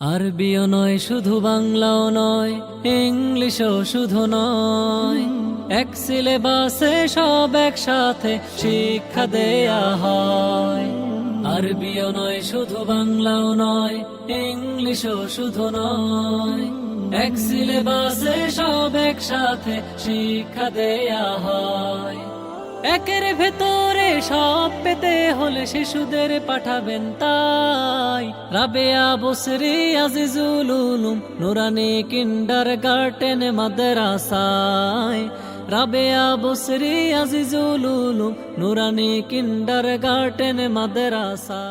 RBO নয়, শুধু বাংলাও নয়, ইংলিশও শুধু নয়। এক সিলেবাসে সব একসাথে শিক্ষা দেয়া হয়। আরবিও নয়, শুধু বাংলাও নয়, ইংলিশও শুধু নয়। এক সিলেবাসে সব একসাথে শিক্ষা দেয়া হয়। একের ভেতরে সব পেতে হলে শিশুদের পাঠাবেন তাই রাবেয়া বসরি আজিজুল উলুম নুরানি কিন্ডার গার্টেন মাদ্রাসায়। রাবেয়া বসরি আজিজুল উলুম নুরানি কিন্ডার গার্টেন মাদ্রাসা